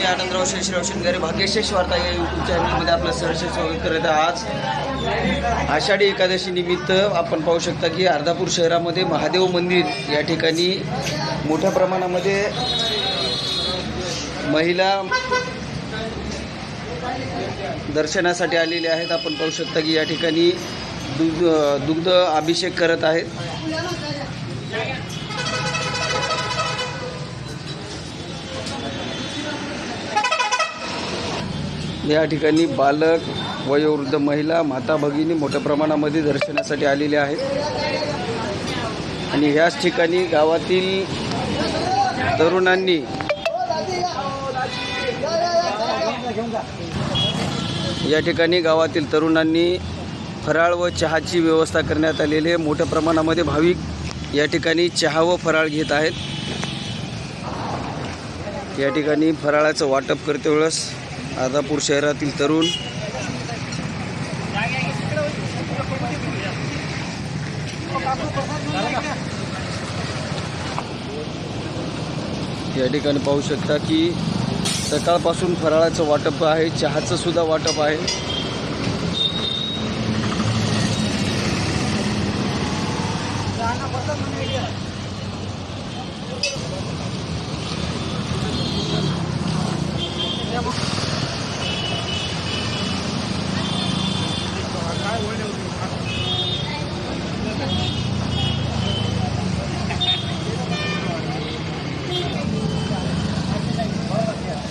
मी आनंदराव शेषराव शिंगारे भाग्यशेष वार्ता या यूट्यूब चॅनलमध्ये आपलं सहर्ष स्वागत करत आज आषाढी एकादशी निमित्त आपण पाहू शकता की अर्धापूर शहरामध्ये महादेव मंदिर या ठिकाणी मोठ्या प्रमाणामध्ये महिला दर्शनासाठी आलेले आहेत. आपण पाहू शकता की या ठिकाणी दुग्ध दुग्ध अभिषेक करत आहेत. या ठिकाणी बालक वयोवृद्ध महिला माता भगिनी मोठ्या प्रमाणामध्ये दर्शनासाठी आलेले आहेत. आणि ह्याच ठिकाणी गावातील तरुणांनी या ठिकाणी गावातील तरुणांनी फराळ व चहाची व्यवस्था करण्यात आलेली आहे. मोठ्या प्रमाणामध्ये भाविक या ठिकाणी चहा व फराळ घेत आहेत. या ठिकाणी फराळाचं वाटप करते वेळेस आदापूर शहरातील तरुण. या ठिकाणी पाहू शकता की सकाळपासून फराळाचं वाटप आहे चहाचं सुद्धा वाटप आहे.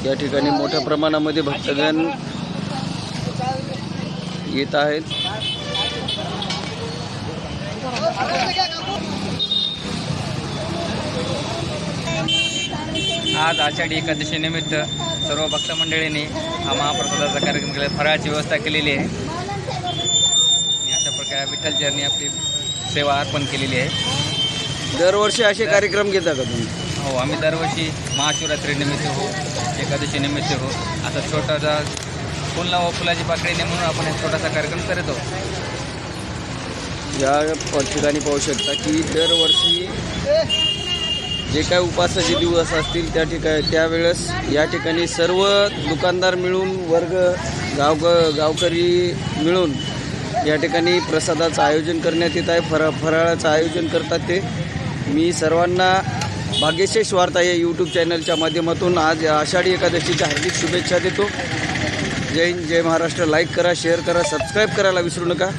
या ठिकाणी मोठ्या प्रमाणामध्ये भक्तगण येत आहेत. आज आषाढी एकादशीनिमित्त सर्व भक्त मंडळींनी हा महाप्रसादाचा कार्यक्रम केला. फराळाची व्यवस्था केलेली आहे. आणि अशा प्रकारे विठ्ठलचरणी आपली सेवा अर्पण केलेली आहे. दरवर्षी असे कार्यक्रम घेता का तुम्ही? हो आम्ही दरवर्षी महाशिवरात्रीनिमित्त हो एकादशीनिमित्त हो. असा छोटासा फुलला व फुलाची पाकळीने म्हणून आपण एक छोटासा कार्यक्रम करत आहोत. या ठिकाणी पाहू शकता की दरवर्षी जे काय उपासाचे दिवस असतील त्या ठिकाणी त्यावेळेस या ठिकाणी सर्व दुकानदार मिळून वर्ग गावक गावकरी मिळून या ठिकाणी प्रसादाचं आयोजन करण्यात येत आहे. फरा फराळाचं आयोजन करतात ते. मी सर्वांना भाग्यशेष वार्ता या यूट्यूब चॅनलच्या माध्यमातून आज आषाढी एकादशीच्या हार्दिक शुभेच्छा देतो. जय हिंद जय महाराष्ट्र. लाईक करा शेअर करा सबस्क्राईब करायला विसरू नका.